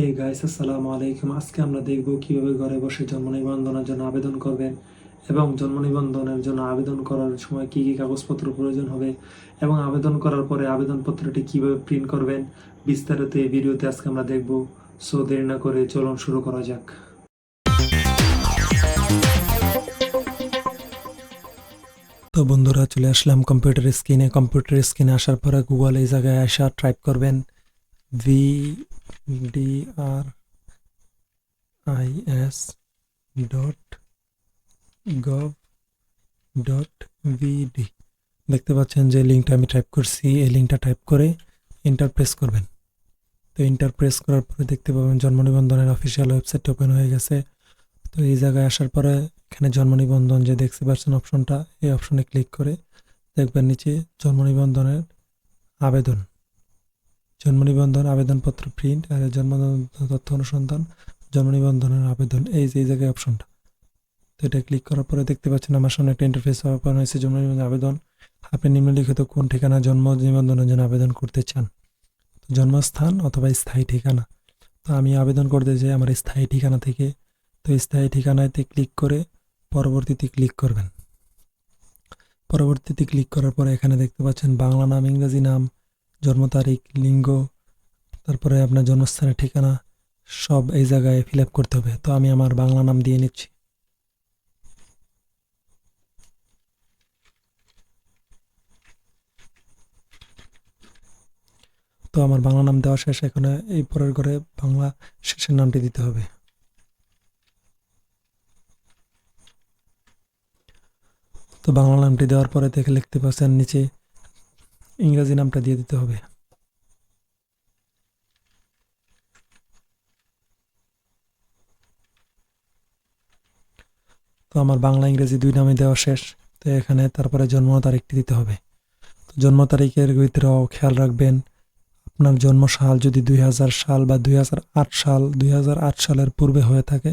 Hey guys আসসালামু আলাইকুম। আজকে আমরা দেখব কীভাবে ঘরে বসে জন্ম নিবন্ধনের জন্য আবেদন করবেন এবং জন্ম নিবন্ধনের জন্য আবেদন করার সময় কি কি কাগজপত্র প্রয়োজন হবে এবং আবেদন করার পরে আবেদনপত্রটি কীভাবে প্রিন্ট করবেন বিস্তারিত এই ভিডিওতে আজকে আমরা দেখব। সো দেরি না করে চলুন শুরু করা যাক। তো বন্ধুরা, চলে আসলাম কম্পিউটার স্ক্রিনে কম্পিউটার স্ক্রিনে আসার পরে গুগল এই জায়গায় আসা টাইপ করবেন। V D R I S dot gov dot B D দেখতে পাচ্ছেন যে লিঙ্কটা আমি টাইপ করছি, এই লিঙ্কটা টাইপ করে ইন্টার প্রেস করবেন। তো ইন্টার প্রেস করার পরে দেখতে পাবেন জন্ম নিবন্ধনের অফিসিয়াল ওয়েবসাইট ওপেন হয়ে গেছে। তো এই জায়গায় আসার পরে এখানে জন্ম নিবন্ধন যে দেখতে পাচ্ছেন অপশনটা এই অপশনে ক্লিক করে দেখবেন নিচে জন্ম নিবন্ধনের আবেদন। জন্ম নিবন্ধন আবেদনপত্র প্রিন্ট আর জন্ম তথ্য অনুসন্ধান জন্ম নিবন্ধনের আবেদন, এই যে, এই জায়গায় অপশনটা তো এটা ক্লিক করার পরে দেখতে পাচ্ছেন আমার সামনে একটা ইন্টারফেস ওপেন হয়েছে জন্ম নিবন্ধন আবেদন। আপনি নিম্নলিখিত কোন ঠিকানা, জন্ম নিবন্ধনের জন্য আবেদন করতে চান? জন্মস্থান অথবা স্থায়ী ঠিকানা। তো আমি আবেদন করতে চাই আমার স্থায়ী ঠিকানা থেকে। তো স্থায়ী ঠিকানাতে ক্লিক করে পরবর্তীতে ক্লিক করবেন। পরবর্তীতে ক্লিক করার পরে এখানে দেখতে পাচ্ছেন বাংলা নাম, ইংরেজি নাম জন্ম তারিখ, লিঙ্গ, তারপরে আপনার জন্মস্থানের ঠিকানা, সব এই জায়গায় ফিল আপ করতে হবে। তো আমি আমার বাংলা নাম দিয়ে নিচ্ছি। তো আমার বাংলা নাম দেওয়া শেষ, এখানে এই পরের ঘরে বাংলা শেষের নামটি দিতে হবে। তো বাংলা নামটি দেওয়ার পরে দেখে লিখতে পাচ্ছেন নিচে ইংরেজি নামটা দিয়ে দিতে হবে। তো আমার বাংলা, ইংরেজি দুই নামে দেওয়া শেষ। তো এখানে তারপরে জন্ম তারিখটি দিতে হবে। তো জন্ম তারিখের ভিতরেও খেয়াল রাখবেন, আপনার জন্ম সাল যদি দুই হাজার সাল বা দুই হাজার আট সাল, দুই হাজার আট সালের পূর্বে হয়ে থাকে,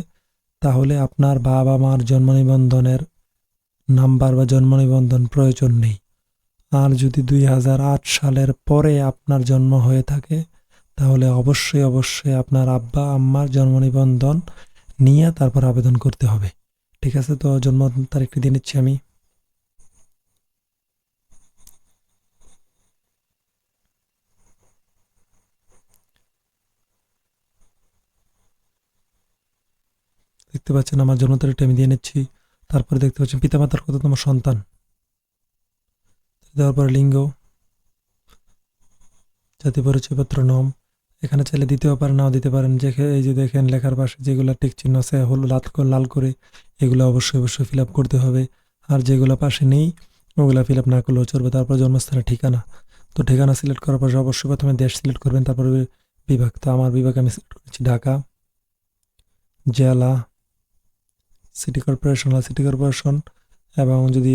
তাহলে আপনার বাবা মার জন্ম নিবন্ধনের নাম্বার বা জন্ম নিবন্ধন প্রয়োজন নেই। আর যদি দুই হাজার আট সালের পরে আপনার জন্ম হয়ে থাকে, তাহলে অবশ্যই অবশ্যই আপনার আব্বা, আম্মার জন্ম নিবন্ধন নিয়ে তারপর আবেদন করতে হবে। ঠিক আছে, তো জন্ম তারিখটি দিয়ে নিচ্ছি আমি। দেখতে পাচ্ছেন আমার জন্ম তারিখটা আমি দিয়ে নিচ্ছি। তারপরে দেখতে পাচ্ছেন পিতামাতার কততম সন্তান। দেওয়ার লিঙ্গ, জাতি পরিচয়পত্র নম। এখানে চাইলে দিতেও পারেন, নাও দিতে পারেন। যে এই যে দেখেন লেখার পাশে যেগুলো টিক চিহ্ন আছে হল লাল করে লাল করে, এগুলো অবশ্যই অবশ্যই ফিল করতে হবে। আর যেগুলো পাশে নেই, ওগুলো ফিল না করলেও চলবে। তারপর জন্মস্থানের ঠিকানা। তো ঠিকানা সিলেক্ট করার পর অবশ্যই প্রথমে দেশ সিলেক্ট করবেন, তারপরে বিভাগ। তো আমার বিভাগ আমি সিলেক্ট করেছি ঢাকা, জেলা, সিটি কর্পোরেশন। সিটি কর্পোরেশন এবং যদি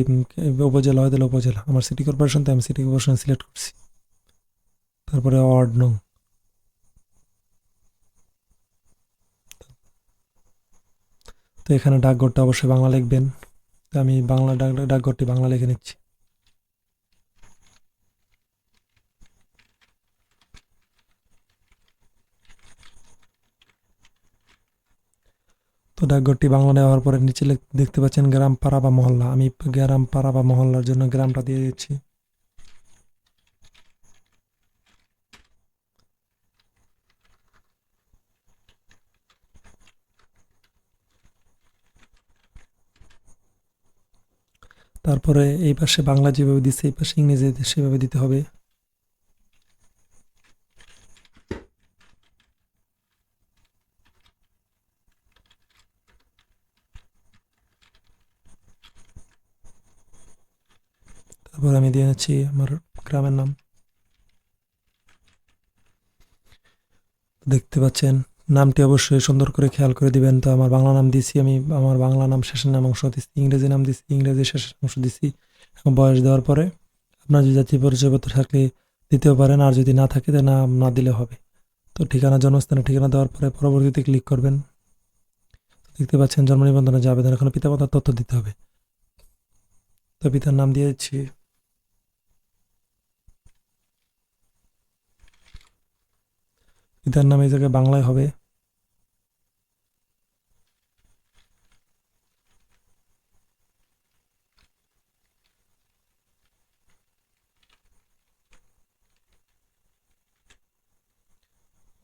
উপজেলা হয় তাহলে উপজেলা। আমার সিটি কর্পোরেশন তো আমি সিটি কর্পোরেশন সিলেক্ট করছি। তারপরে ওয়ার্ড নং তো এখানে ডাকঘরটা অবশ্যই বাংলা লিখবেন। তো আমি বাংলা ডাক ডাকঘরটি বাংলা লিখে নিচ্ছি। ডাকঘরটি বাংলা নেওয়ার পরে নিচে দেখতে পাচ্ছেন গ্রাম পাড়া বা মহল্লা। আমি গ্রাম পাড়া বা মহল্লার জন্য গ্রামটা দিয়ে দিচ্ছি। তারপরে এই পাশে বাংলা যেভাবে দিচ্ছে, এই পাশে ইংরেজি সেভাবে দিতে হবে। তারপর আমি দিয়ে নিচ্ছি আমার গ্রামের নাম দেখতে পাচ্ছেন নামটি অবশ্যই সুন্দর করে খেয়াল করে দিবেন তো আমার বাংলা নাম দিছি আমি আমার বাংলা নাম শেষের নাম অংশ দিচ্ছি ইংরেজি নাম দিচ্ছি ইংরেজি শেষের অংশ এবং বয়স দেওয়ার পরে আপনার যদি জাতীয় পরিচয়পত্র থাকলে দিতেও পারেন আর যদি না থাকে তো না না দিলে হবে তো ঠিকানা জন্মস্থানে ঠিকানা দেওয়ার পরে পরবর্তীতে ক্লিক করবেন দেখতে পাচ্ছেন জন্ম নিবন্ধনের যে আবেদন এখন পিতামাতার তথ্য দিতে হবে তো পিতার নাম দিয়েছি পিতার নাম এই জায়গায় বাংলায় হবে।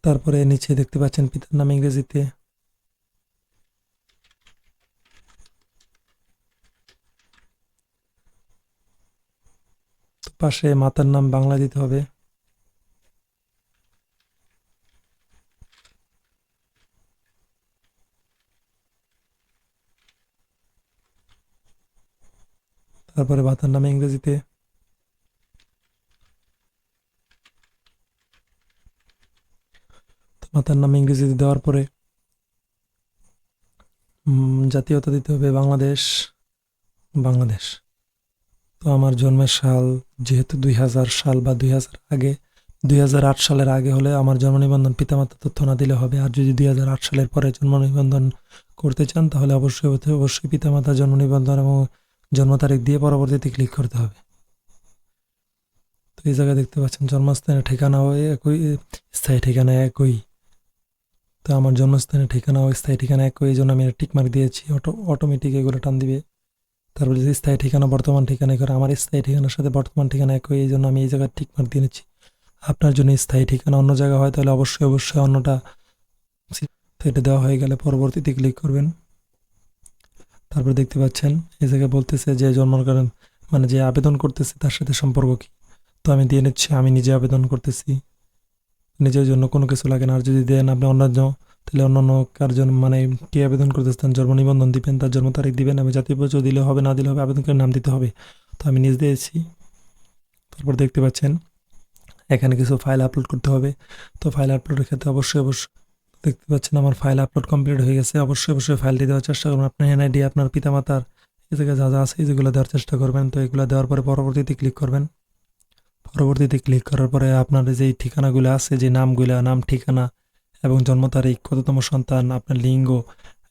তারপরে নিচে দেখতে পাচ্ছেন পিতার নাম ইংরেজিতে। পাশে মাতার নাম বাংলা দিতে হবে। তারপরে ভাতার নাম ইংরেজিতে। তো মাতার নাম ইংরেজিতে দেওয়ার পরে জাতীয়তা দিতে হবে বাংলাদেশ বাংলাদেশ। তো আমার জন্মের সাল যেহেতু দুই হাজার সাল বা দুই হাজার আগে, দুই হাজার আট সালের আগে হলে আমার জন্ম নিবন্ধন পিতামাতা তথ্য না দিলে হবে। আর যদি দুই হাজার আট সালের পরে জন্ম নিবন্ধন করতে চান, তাহলে অবশ্যই অবশ্যই- পিতামাতা জন্ম নিবন্ধন এবং তারিখ দিয়ে পরবর্তীতে ক্লিক করতে হবে। তো এই জায়গায় দেখতে পাচ্ছেন জন্মস্থানের ঠিকানা ঠিকানাও একই, স্থায়ী ঠিকানা একই। তো আমার জন্মস্থানের ঠিকানা ও স্থায়ী ঠিকানা একই, এই জন্য আমি টিক মার্ক দিয়েছি। অটো অটোমেটিক এগুলো টান দিবে। তারপরে যদি স্থায়ী ঠিকানা, বর্তমান ঠিকানা করে, আমার স্থায়ী ঠিকানার সাথে বর্তমান ঠিকানা একই, এই জন্য আমি এই জায়গায় টিক মার্ক দিয়ে নিচ্ছি। আপনার জন্য স্থায়ী ঠিকানা অন্য জায়গা হয়, তাহলে অবশ্যই অবশ্যই অন্যটা, তো এটা দেওয়া হয়ে গেলে পরবর্তীতে ক্লিক করবেন। তারপর দেখতে পাচ্ছেন এই জায়গায় বলতেছে যে জন্মকরণ মানে যে আবেদন করতেছে তার সাথে সম্পর্ক কি? তো আমি দিয়ে নিচ্ছি, আমি নিজে আবেদন করতেছি। নিজের জন্য কোনো কিছু লাগে না। আর যদি দেন আপনি অন্যান্য তাহলে অন্যান্য কার জন্য মানে কে আবেদন করতেছেন, জন্ম নিবন্ধন দিবেন, তার জন্ম তারিখ দিবেন আমি জাতীয় পরিচয় দিলে হবে, না দিলে হবে আবেদনকারীর নাম দিতে হবে। তো আমি নিজ দিয়েছি তারপর দেখতে পাচ্ছেন, এখানে কিছু ফাইল আপলোড করতে হবে। তো ফাইল আপলোডের ক্ষেত্রে অবশ্যই অবশ্যই দেখতে পাচ্ছেন আমার ফাইল আপলোড কমপ্লিট হয়ে গেছে। অবশ্যই অবশ্যই ফাইলটি দেওয়ার চেষ্টা করবেন আপনার এনআইডি আপনার পিতামাতার এই জায়গায় যা যা আছে যেগুলো দেওয়ার চেষ্টা করবেন। তো এগুলো দেওয়ার পরে পরবর্তীতে ক্লিক করবেন। পরবর্তীতে ক্লিক করার পরে আপনার যেই ঠিকানাগুলো আছে, যে নামগুলো, নাম, ঠিকানা এবং জন্ম তারিখ, কততম সন্তান, আপনার লিঙ্গ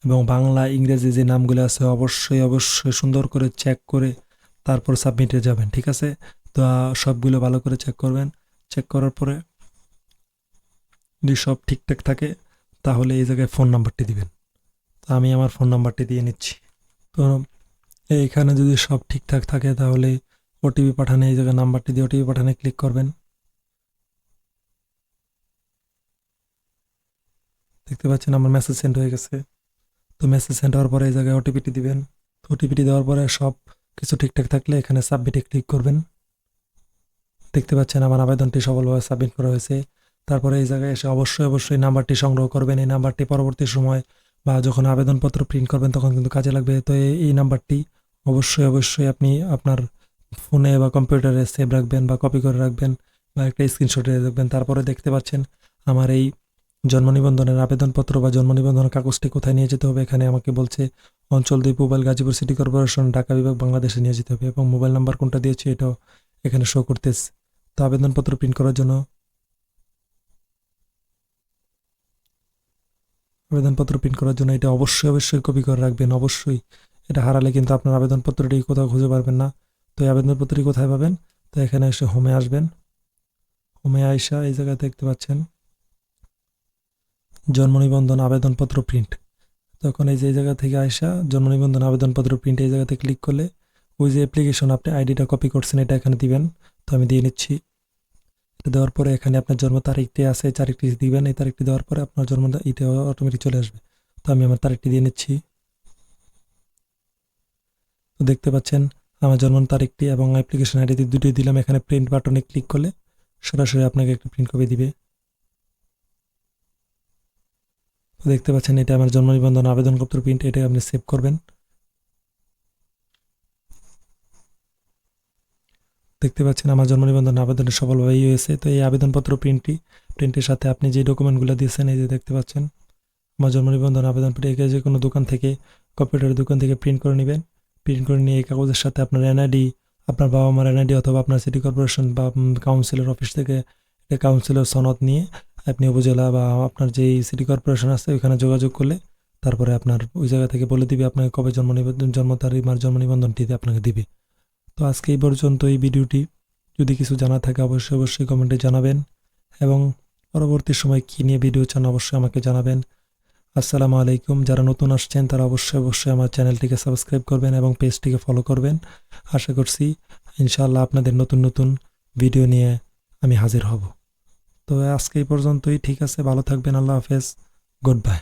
এবং বাংলা, ইংরেজি যে নামগুলো আছে, অবশ্যই অবশ্যই সুন্দর করে চেক করে তারপর সাবমিটে যাবেন, ঠিক আছে? তো সবগুলো ভালো করে চেক করবেন। চেক করার পরে যদি সব ঠিকঠাক থাকে তাহলে এই জায়গায় ফোন নাম্বারটি দিবেন। তো আমি আমার ফোন নাম্বারটি দিয়ে নিচ্ছি। তো এইখানে যদি সব ঠিকঠাক থাকে তাহলে ওটিপি পাঠানে এই জায়গায় নাম্বারটি দিয়ে ওটিপি পাঠানে ক্লিক করবেন। দেখতে পাচ্ছেন আমার মেসেজ সেন্ড হয়ে গেছে। তো মেসেজ সেন্ড হওয়ার পরে এই জায়গায় ওটিপিটি দিবেন। তো ওটিপিটি দেওয়ার পরে সব কিছু ঠিকঠাক থাকলে এখানে সাবমিটে ক্লিক করবেন। দেখতে পাচ্ছেন আমার আবেদনটি সফলভাবে সাবমিট করা হয়েছে। তারপরে এই জায়গায় এসে অবশ্যই অবশ্যই নাম্বারটি সংগ্রহ করবেন। এই নাম্বারটি পরবর্তী সময় বা যখন আবেদনপত্র প্রিন্ট করবেন, তখন কিন্তু কাজে লাগবে। তো এই- নাম্বারটি অবশ্যই অবশ্যই আপনি আপনার ফোনে বা কম্পিউটারে সেভ রাখবেন বা কপি করে রাখবেন বা একটা স্ক্রিনশটে রাখবেন তারপরে দেখতে পাচ্ছেন আমার এই জন্ম নিবন্ধনের আবেদনপত্র বা জন্ম নিবন্ধনের কাগজটি কোথায় নিয়ে যেতে হবে? এখানে আমাকে বলছে, অঞ্চল দুই mobile Gazipur city corporation, Dhaka বিভাগ, বাংলাদেশে নিয়ে যেতে হবে। এবং মোবাইল নাম্বার কোনটা দিয়েছে, এটাও এখানে শো করতেছে। তো আবেদনপত্র প্রিন্ট করার জন্য আবেদনপত্র প্রিন্ট করার জন্য এটা অবশ্যই অবশ্যই কপি করে রাখবেন, অবশ্যই। এটা হারালে কিন্তু আপনার আবেদনপত্রটি কোথাও খুঁজে পারবেন না। তো এই আবেদনপত্রটি কোথায় পাবেন? তো এখানে এসে হোমে আসবেন। হোমে আয়সা এই জায়গায় দেখতে পাচ্ছেন। জন্ম নিবন্ধন আবেদনপত্র প্রিন্ট তখন এই যে, এই জায়গা থেকে আয়সা জন্ম নিবন্ধন আবেদনপত্র প্রিন্ট এই জায়গাতে ক্লিক করলে ওই যে অ্যাপ্লিকেশন আপনি আইডিটা কপি করছেন, এটা এখানে দিবেন। তো আমি দিয়ে নিচ্ছি। দেওয়ার পরে এখানে আপনার জন্ম তারিখটি আছে, তারিখটি দিবেন, এই তারিখটি দেওয়ার পরে আপনার জন্ম এটা অটোমেটিক চলে আসবে। তো আমি আমার তারিখটি দিয়ে নিচ্ছি। তো দেখতে পাচ্ছেন, আমার জন্ম তারিখটি এবং অ্যাপ্লিকেশন আইডি দুটোই দিলাম। এখানে প্রিন্ট বাটনে ক্লিক করলে সরাসরি আপনাকে একটা প্রিন্ট কপি দিবে। তো দেখতে পাচ্ছেন, এটা আমার জন্ম নিবন্ধন আবেদনপত্র প্রিন্ট এটা আপনি সেভ করবেন। দেখতে পাচ্ছেন আমার জন্ম নিবন্ধন আবেদন সফলভাবেই হয়েছে। তো এই আবেদনপত্র প্রিন্টটি প্রিন্টের সাথে আপনি যে ডকুমেন্টগুলো দিয়েছেন, এই যে দেখতে পাচ্ছেন, আমার জন্ম নিবন্ধন আবেদন একে যে কোনো দোকান থেকে কম্পিউটারের দোকান থেকে প্রিন্ট করে নেবেন। প্রিন্ট করে নিয়ে এই কাগজের সাথে আপনার এনআইডি আপনার বাবা মার এনআইডি অথবা আপনার সিটি কর্পোরেশন বা কাউন্সিলর অফিস থেকে এটা কাউন্সিলর সনদ নিয়ে আপনি উপজেলা বা আপনার যেই সিটি কর্পোরেশন আছে, ওইখানে যোগাযোগ করলে তারপরে আপনার ওই জায়গা থেকে বলে দিবে আপনাকে কবে জন্ম নিবন্ধন জন্ম তারিখ আর জন্ম নিবন্ধনটি আপনাকে দিবে। তো আজকে এই পর্যন্ত এই ভিডিওটি। যদি কিছু জানা থাকে অবশ্যই অবশ্যই কমেন্টে জানাবেন এবং পরবর্তী সময় কী নিয়ে ভিডিও চান অবশ্যই আমাকে জানাবেন। আসসালামু আলাইকুম। যারা নতুন আসছেন, তারা অবশ্যই অবশ্যই আমার চ্যানেলটিকে সাবস্ক্রাইব করবেন এবং পেজটিকে ফলো করবেন। আশা করছি ইনশাআল্লাহ আপনাদের নতুন নতুন ভিডিও নিয়ে আমি হাজির হব। তো আজকে এই পর্যন্তই। ঠিক আছে, ভালো থাকবেন। আল্লাহ হাফেজ। Good bye.